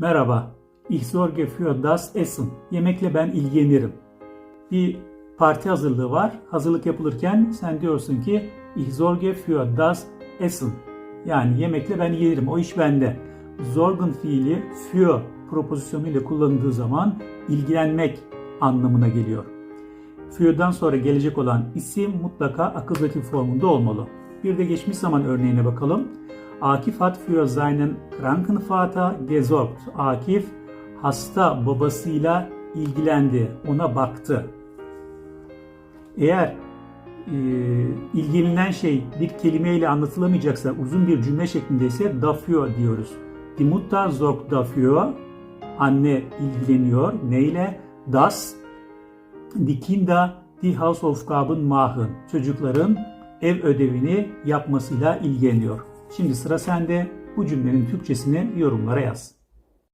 Merhaba, ich sorge für das Essen. Yemekle ben ilgilenirim. Bir parti hazırlığı var. Hazırlık yapılırken sen diyorsun ki ich sorge für das Essen. Yani yemekle ben ilgilenirim. O iş bende. Sorgen fiili für propozisyonu ile kullanıldığı zaman ilgilenmek anlamına geliyor. Für'den sonra gelecek olan isim mutlaka akızatif formunda olmalı. Bir de geçmiş zaman örneğine bakalım. Akif hat für seinen kranken Vater gesorgt. Akif hasta babasıyla ilgilendi, ona baktı. Eğer e, ilgilenen şey bir kelimeyle anlatılamayacaksa uzun bir cümle şeklindeyse dafür diyoruz. Die Mutter sorgt. Anne ilgileniyor. Neyle? Das Die Kinder die Hausaufgaben machen. Çocukların ev ödevini yapmasıyla ilgileniyor. Şimdi sıra sende. Bu cümlenin Türkçesini yorumlara yaz.